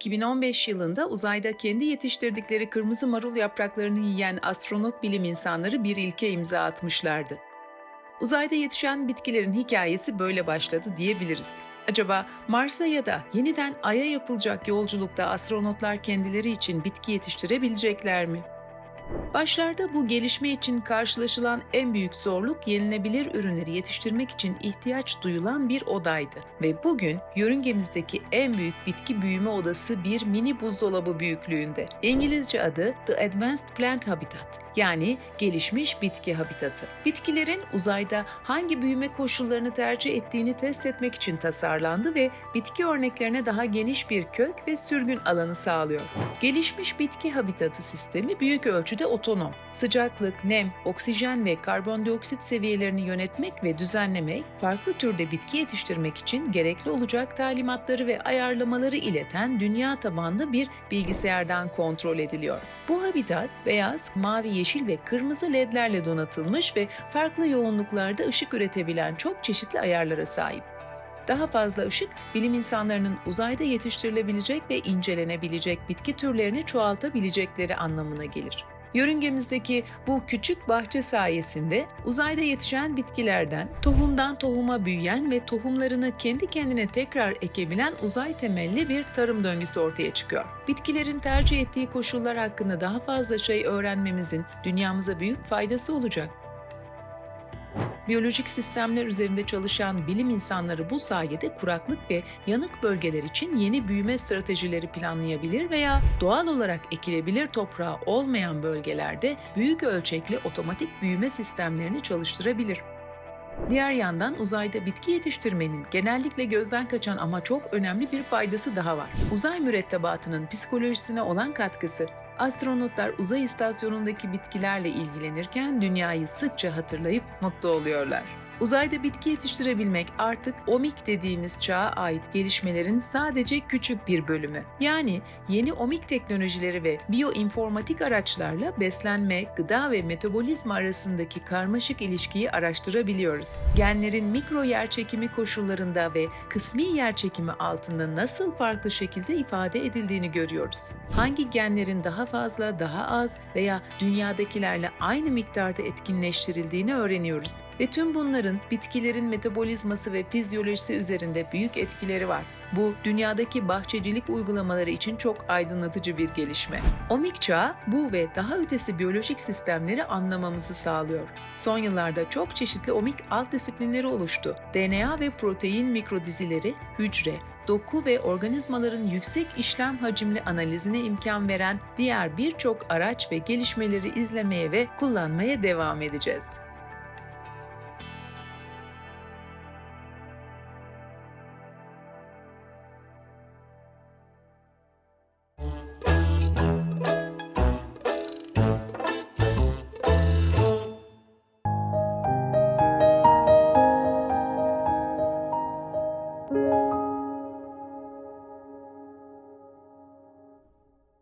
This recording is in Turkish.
2015 yılında uzayda kendi yetiştirdikleri kırmızı marul yapraklarını yiyen astronot bilim insanları bir ilke imza atmışlardı. Uzayda yetişen bitkilerin hikayesi böyle başladı diyebiliriz. Acaba Mars'a ya da yeniden Ay'a yapılacak yolculukta astronotlar kendileri için bitki yetiştirebilecekler mi? Başlarda bu gelişme için karşılaşılan en büyük zorluk yenilebilir ürünleri yetiştirmek için ihtiyaç duyulan bir odaydı. Ve bugün yörüngemizdeki en büyük bitki büyüme odası bir mini buzdolabı büyüklüğünde. İngilizce adı The Advanced Plant Habitat yani gelişmiş bitki habitatı. Bitkilerin uzayda hangi büyüme koşullarını tercih ettiğini test etmek için tasarlandı ve bitki örneklerine daha geniş bir kök ve sürgün alanı sağlıyor. Gelişmiş bitki habitatı sistemi büyük ölçüde otonom. Sıcaklık, nem, oksijen ve karbondioksit seviyelerini yönetmek ve düzenlemek, farklı türde bitki yetiştirmek için gerekli olacak talimatları ve ayarlamaları ileten dünya tabanlı bir bilgisayardan kontrol ediliyor. Bu habitat beyaz, mavi, yeşil ve kırmızı ledlerle donatılmış ve farklı yoğunluklarda ışık üretebilen çok çeşitli ayarlara sahip. Daha fazla ışık, bilim insanlarının uzayda yetiştirilebilecek ve incelenebilecek bitki türlerini çoğaltabilecekleri anlamına gelir. Yörüngemizdeki bu küçük bahçe sayesinde uzayda yetişen bitkilerden tohumdan tohuma büyüyen ve tohumlarını kendi kendine tekrar ekebilen uzay temelli bir tarım döngüsü ortaya çıkıyor. Bitkilerin tercih ettiği koşullar hakkında daha fazla şey öğrenmemizin dünyamıza büyük faydası olacak. Biyolojik sistemler üzerinde çalışan bilim insanları bu sayede kuraklık ve yanık bölgeler için yeni büyüme stratejileri planlayabilir veya doğal olarak ekilebilir toprağı olmayan bölgelerde büyük ölçekli otomatik büyüme sistemlerini çalıştırabilir. Diğer yandan uzayda bitki yetiştirmenin genellikle gözden kaçan ama çok önemli bir faydası daha var. Uzay mürettebatının psikolojisine olan katkısı. Astronotlar uzay istasyonundaki bitkilerle ilgilenirken dünyayı sıkça hatırlayıp mutlu oluyorlar. Uzayda bitki yetiştirebilmek artık omik dediğimiz çağa ait gelişmelerin sadece küçük bir bölümü. Yani yeni omik teknolojileri ve biyoinformatik araçlarla beslenme, gıda ve metabolizma arasındaki karmaşık ilişkiyi araştırabiliyoruz. Genlerin mikro yerçekimi koşullarında ve kısmi yerçekimi altında nasıl farklı şekilde ifade edildiğini görüyoruz. Hangi genlerin daha fazla, daha az veya dünyadakilerle aynı miktarda etkinleştirildiğini öğreniyoruz. Ve tüm bunların bitkilerin metabolizması ve fizyolojisi üzerinde büyük etkileri var. Bu dünyadaki bahçecilik uygulamaları için çok aydınlatıcı bir gelişme. Omik çağı bu ve daha ötesi biyolojik sistemleri anlamamızı sağlıyor. Son yıllarda çok çeşitli omik alt disiplinleri oluştu. DNA ve protein mikrodizileri, hücre, doku ve organizmaların yüksek işlem hacimli analizine imkan veren diğer birçok araç ve gelişmeleri izlemeye ve kullanmaya devam edeceğiz.